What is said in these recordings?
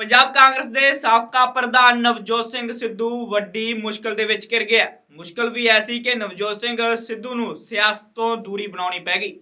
ਪੰਜਾਬ ਕਾਂਗਰਸ ਦੇ ਸਾਬਕਾ ਪ੍ਰਧਾਨ ਨਵਜੋਤ ਸਿੰਘ ਸਿੱਧੂ ਵੱਡੀ ਮੁਸ਼ਕਲ ਦੇ ਵਿੱਚ ਘਿਰ ਗਿਆ ਮੁਸ਼ਕਲ ਵੀ ਐਸੀ ਕਿ ਨਵਜੋਤ ਸਿੰਘ ਸਿੱਧੂ ਨੂੰ ਸਿਆਸਤ ਤੋਂ ਦੂਰੀ ਬਣਾਉਣੀ ਪੈ ਗਈ।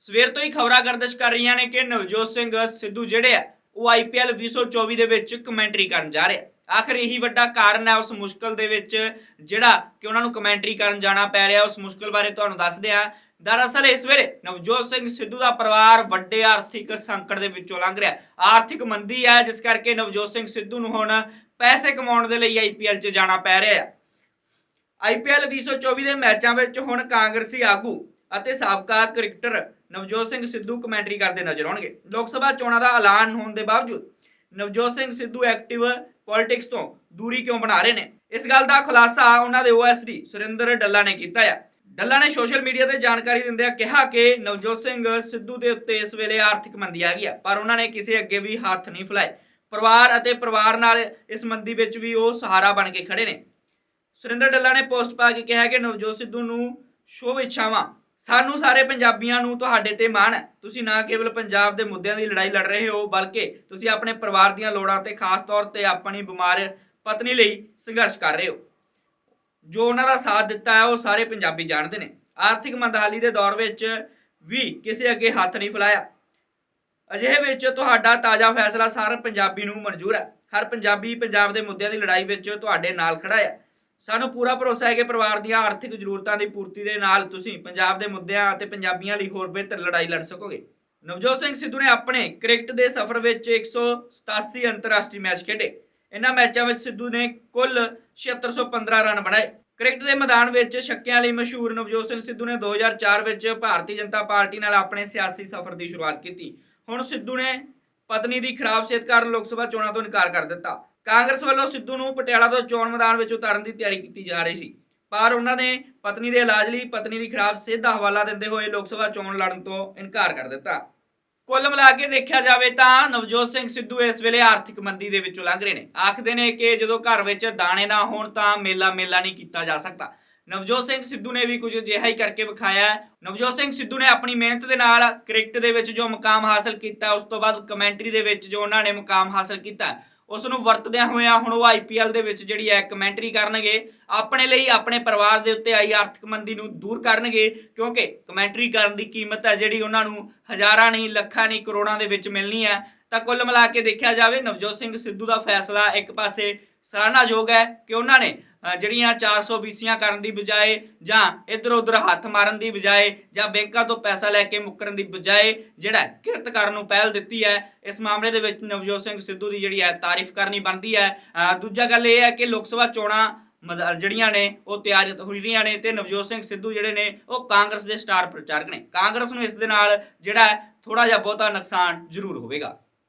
ਸਵੇਰ ਤੋਂ ਹੀ ਖਬਰਾਂ ਗਰਦਿਸ਼ ਕਰ ਰਹੀਆਂ ਨੇ ਕਿ ਨਵਜੋਤ ਸਿੰਘ ਸਿੱਧੂ ਜਿਹੜੇ ਆ, ਉਹ ਆਈਪੀਐਲ 2024 ਦੇ ਵਿੱਚ ਕਮੈਂਟਰੀ ਕਰਨ ਜਾ ਰਹੇ ਆ। ਆਖਰ ਇਹੀ ਵੱਡਾ ਕਾਰਨ ਹੈ ਉਸ ਮੁਸ਼ਕਲ ਦੇ ਵਿੱਚ ਜਿਹੜਾ ਕਿ ਉਹਨਾਂ ਨੂੰ ਕਮੈਂਟਰੀ ਕਰਨ ਜਾਣਾ ਪੈ ਰਿਹਾ। ਉਸ ਮੁਸ਼ਕਲ ਬਾਰੇ ਤੁਹਾਨੂੰ ਦੱਸਦੇ ਆ ਦਰਅਸਲ ਇਸ ਵੇਲੇ ਨਵਜੋਤ ਸਿੰਘ ਸਿੱਧੂ ਦਾ ਪਰਿਵਾਰ ਵੱਡੇ ਆਰਥਿਕ ਸੰਕਟ ਦੇ ਵਿੱਚੋਂ ਲੰਘ ਰਿਹਾ ਆਰਥਿਕ ਮੰਦੀ ਹੈ, ਜਿਸ ਕਰਕੇ ਨਵਜੋਤ ਸਿੰਘ ਸਿੱਧੂ ਨੂੰ ਹੁਣ ਪੈਸੇ ਕਮਾਉਣ ਦੇ ਲਈ ਆਈਪੀਐਲ 'ਚ ਜਾਣਾ ਪੈ ਰਿਹਾ ਹੈ। ਆਈਪੀਐਲ 2024 ਦੇ ਮੈਚਾਂ ਵਿੱਚ ਹੁਣ ਕਾਂਗਰਸੀ ਆਗੂ ਅਤੇ ਸਾਬਕਾ ਕ੍ਰਿਕਟਰ ਨਵਜੋਤ ਸਿੰਘ ਸਿੱਧੂ ਕਮੈਂਟਰੀ ਕਰਦੇ ਨਜ਼ਰ ਆਉਣਗੇ। ਲੋਕ ਸਭਾ ਚੋਣਾਂ ਦਾ ਐਲਾਨ ਹੋਣ ਦੇ ਬਾਵਜੂਦ ਨਵਜੋਤ ਸਿੰਘ ਸਿੱਧੂ ਐਕਟਿਵ ਪੋਲਿਟਿਕਸ ਤੋਂ ਦੂਰੀ ਕਿਉਂ ਬਣਾ ਰਹੇ ਨੇ? ਇਸ ਗੱਲ ਦਾ ਖੁਲਾਸਾ ਉਹਨਾਂ ਦੇ ਓਐਸਡੀ ਸੁਰਿੰਦਰ ਡੱਲਾ ਨੇ ਕੀਤਾ ਹੈ। ਡੱਲਾ ਨੇ ਸੋਸ਼ਲ ਮੀਡੀਆ ਤੇ ਜਾਣਕਾਰੀ ਦਿੰਦਿਆਂ ਕਿਹਾ ਕਿ ਨਵਜੋਤ ਸਿੰਘ ਸਿੱਧੂ ਦੇ ਉੱਤੇ ਇਸ ਵੇਲੇ ਆਰਥਿਕ ਮੰਦੀ ਆ ਗਈ ਹੈ ਪਰ ਉਹਨਾਂ ਨੇ ਕਿਸੇ ਅੱਗੇ ਵੀ ਹੱਥ ਨਹੀਂ ਫੁਲਾਏ। ਪਰਿਵਾਰ ਅਤੇ ਪਰਿਵਾਰ ਨਾਲ ਇਸ ਮੰਦੀ ਵਿੱਚ ਵੀ ਉਹ ਸਹਾਰਾ ਬਣ ਕੇ ਖੜੇ ਨੇ। ਸੁਰਿੰਦਰ ਡੱਲਾ ਨੇ ਪੋਸਟ ਪਾ ਕੇ ਕਿਹਾ ਕਿ ਨਵਜੋਤ ਸਿੱਧੂ ਨੂੰ ਸ਼ੁਭ ਇੱਛਾਵਾਂ। ਸਾਨੂੰ ਸਾਰੇ ਪੰਜਾਬੀਆਂ ਨੂੰ ਤੁਹਾਡੇ ਤੇ ਮਾਣ ਹੈ। ਤੁਸੀਂ ਨਾ ਕੇਵਲ ਪੰਜਾਬ ਦੇ ਮੁੱਦਿਆਂ ਦੀ ਲੜਾਈ ਲੜ ਰਹੇ ਹੋ, ਬਲਕਿ ਤੁਸੀਂ ਆਪਣੇ ਪਰਿਵਾਰ ਦੀਆਂ ਲੋੜਾਂ ਤੇ ਖਾਸ ਤੌਰ ਤੇ ਆਪਣੀ ਬਿਮਾਰ ਪਤਨੀ ਲਈ ਸੰਘਰਸ਼ ਕਰ ਰਹੇ ਹੋ। ਜੋ ਉਹਨਾਂ ਦਾ ਸਾਥ ਦਿੱਤਾ ਹੈ, ਉਹ ਸਾਰੇ ਪੰਜਾਬੀ ਜਾਣਦੇ ਨੇ। ਆਰਥਿਕ ਮੰਦਹਾਲੀ ਦੇ ਦੌਰ ਵਿੱਚ ਵੀ ਕਿਸੇ ਅੱਗੇ ਹੱਥ ਨਹੀਂ ਫੈਲਾਇਆ। ਅਜਿਹੇ ਵਿੱਚ ਤੁਹਾਡਾ ਤਾਜ਼ਾ ਫੈਸਲਾ ਸਾਰ ਪੰਜਾਬੀ ਨੂੰ ਮਨਜ਼ੂਰ ਹੈ। ਹਰ ਪੰਜਾਬੀ ਪੰਜਾਬ ਦੇ ਮੁੱਦਿਆਂ ਦੀ ਲੜਾਈ ਵਿੱਚ ਤੁਹਾਡੇ ਨਾਲ ਖੜਾ ਹੈ। ਸਾਨੂੰ ਪੂਰਾ ਭਰੋਸਾ ਹੈ ਕਿ ਪਰਿਵਾਰ ਦੀਆਂ ਆਰਥਿਕ ਜ਼ਰੂਰਤਾਂ ਦੀ ਪੂਰਤੀ ਦੇ ਨਾਲ ਤੁਸੀਂ ਪੰਜਾਬ ਦੇ ਮੁੱਦਿਆਂ ਅਤੇ ਪੰਜਾਬੀਆਂ ਲਈ ਹੋਰ ਬਿਹਤਰ ਲੜਾਈ ਲੜ ਸਕੋਗੇ। ਨਵਜੋਤ ਸਿੰਘ ਸਿੱਧੂ ਨੇ ਆਪਣੇ ਕ੍ਰਿਕਟ ਦੇ ਸਫ਼ਰ ਵਿੱਚ 187 ਅੰਤਰਰਾਸ਼ਟਰੀ ਮੈਚ ਖੇਡੇ। ਇਹਨਾਂ ਮੈਚਾਂ ਵਿੱਚ ਸਿੱਧੂ ਨੇ ਕੁੱਲ 7615 ਰਨ ਬਣਾਏ। ਕ੍ਰਿਕਟ ਦੇ ਮੈਦਾਨ ਵਿੱਚ ਛੱਕਿਆਂ ਲਈ ਮਸ਼ਹੂਰ ਨਵਜੋਤ ਸਿੰਘ ਸਿੱਧੂ ਨੇ 2004 ਵਿੱਚ ਭਾਰਤੀ ਜਨਤਾ ਪਾਰਟੀ ਨਾਲ ਆਪਣੇ ਸਿਆਸੀ ਸਫ਼ਰ ਦੀ ਸ਼ੁਰੂਆਤ ਕੀਤੀ। ਹੁਣ ਸਿੱਧੂ ਨੇ ਪਤਨੀ ਦੀ ਖਰਾਬ ਸਿਹਤ ਕਾਰਨ ਲੋਕ ਸਭਾ ਚੋਣਾਂ ਤੋਂ ਇਨਕਾਰ ਕਰ ਦਿੱਤਾ। ਕਾਂਗਰਸ ਵੱਲੋਂ ਸਿੱਧੂ ਨੂੰ ਪਟਿਆਲਾ ਤੋਂ ਚੋਣ ਮੈਦਾਨ ਵਿੱਚ ਉਤਾਰਨ ਦੀ ਤਿਆਰੀ ਕੀਤੀ ਜਾ ਰਹੀ ਸੀ। ਪਰ ਉਹਨਾਂ ਨੇ ਪਤਨੀ ਦੇ ਇਲਾਜ ਲਈ ਪਤਨੀ ਦੀ ਖਰਾਬ ਸਿਹਤ ਦਾ ਹਵਾਲਾ ਦਿੰਦੇ ਹੋਏ ਲੋਕ ਸਭਾ ਚੋਣ ਲੜਨ ਤੋਂ ਇਨਕਾਰ ਕਰ ਦਿੱਤਾ। ਕੁੱਲ ਮਿਲਾ ਕੇ ਦੇਖਿਆ ਜਾਵੇ ਤਾਂ ਨਵਜੋਤ ਸਿੰਘ ਸਿੱਧੂ ਇਸ ਵੇਲੇ ਆਰਥਿਕ ਮੰਦੀ ਦੇ ਵਿੱਚੋਂ ਲੰਘ ਰਹੇ ਨੇ। ਆਖਦੇ ਨੇ ਕਿ ਜਦੋਂ ਘਰ ਵਿੱਚ ਦਾਣੇ ਨਾ ਹੋਣ ਤਾਂ ਮੇਲਾ ਮੇਲਾ ਨਹੀਂ ਕੀਤਾ ਜਾ ਸਕਦਾ। ਨਵਜੋਤ ਸਿੰਘ ਸਿੱਧੂ ਨੇ ਵੀ ਕੁਝ ਅਜਿਹਾ ਹੀ ਕਰਕੇ ਵਿਖਾਇਆ ਨਵਜੋਤ ਸਿੰਘ ਸਿੱਧੂ ਨੇ ਆਪਣੀ ਮਿਹਨਤ ਦੇ ਨਾਲ ਕ੍ਰਿਕਟ ਦੇ ਵਿੱਚ ਜੋ ਮੁਕਾਮ ਹਾਸਲ ਕੀਤਾ, ਉਸ ਤੋਂ ਬਾਅਦ ਕਮੈਂਟਰੀ ਦੇ ਵਿੱਚ ਜੋ ਉਹਨਾਂ ਨੇ ਮੁਕਾਮ ਹਾਸਲ ਕੀਤਾ ਉਸ ਨੂੰ ਵਰਤਦਿਆਂ ਹੋਇਆਂ ਹੁਣ ਉਹ ਆਈਪੀਐਲ ਦੇ ਵਿੱਚ ਜਿਹੜੀ ਹੈ ਕਮੈਂਟਰੀ ਕਰਨਗੇ, ਆਪਣੇ ਲਈ ਆਪਣੇ ਪਰਿਵਾਰ ਦੇ ਉੱਤੇ ਆਈ ਆਰਥਿਕ ਮੰਦੀ ਨੂੰ ਦੂਰ ਕਰਨਗੇ, ਕਿਉਂਕਿ ਕਮੈਂਟਰੀ ਕਰਨ ਦੀ ਕੀਮਤ ਹੈ ਜਿਹੜੀ ਉਹਨਾਂ ਨੂੰ ਹਜ਼ਾਰਾਂ ਨਹੀਂ, ਲੱਖਾਂ ਨਹੀਂ, ਕਰੋੜਾਂ ਦੇ ਵਿੱਚ ਮਿਲਣੀ ਹੈ। ਤਾਂ ਕੁੱਲ ਮਿਲਾ ਕੇ ਦੇਖਿਆ ਜਾਵੇ ਨਵਜੋਤ ਸਿੰਘ ਸਿੱਧੂ ਦਾ ਫੈਸਲਾ ਇੱਕ ਪਾਸੇ ਸਰਾਹਨਾਯੋਗ ਹੈ ਕਿ ਉਹਨਾਂ ਨੇ ਅ, ਜਿਹੜੀਆਂ 400 ਬੀਸੀਆਂ ਕਰਨ ਦੀ ਬਜਾਏ ਜਾਂ ਇੱਧਰ ਉੱਧਰ ਹੱਥ ਮਾਰਨ ਦੀ ਬਜਾਏ ਜਾਂ ਬੈਂਕਾਂ ਤੋਂ ਪੈਸਾ ਲੈ ਕੇ ਮੁੱਕਰਨ ਦੀ ਬਜਾਏ ਜਿਹੜਾ ਕਿਰਤ ਕਰਨ ਨੂੰ ਪਹਿਲ ਦਿੱਤੀ ਹੈ ਇਸ ਮਾਮਲੇ ਦੇ ਵਿੱਚ ਨਵਜੋਤ ਸਿੰਘ ਸਿੱਧੂ ਦੀ ਜਿਹੜੀ ਹੈ ਤਾਰੀਫ ਕਰਨੀ ਬਣਦੀ ਹੈ। ਦੂਜਾ ਗੱਲ ਇਹ ਹੈ ਕਿ ਲੋਕ ਸਭਾ ਚੋਣਾਂ ਮਦ- ਜਿਹੜੀਆਂ ਨੇ ਉਹ ਤਿਆਰ ਹੋ ਰਹੀਆਂ ਨੇ ਤੇ ਨਵਜੋਤ ਸਿੰਘ ਸਿੱਧੂ ਜਿਹੜੇ ਨੇ ਉਹ ਕਾਂਗਰਸ ਦੇ ਸਟਾਰ ਪ੍ਰਚਾਰਕ ਨੇ। ਕਾਂਗਰਸ ਨੂੰ ਇਸ ਦੇ ਨਾਲ ਜਿਹੜਾ ਹੈ ਥੋੜਾ ਜਿਹਾ ਬਹੁਤਾ ਨੁਕਸਾਨ ਜ਼ਰੂਰ ਹੋਵੇਗਾ।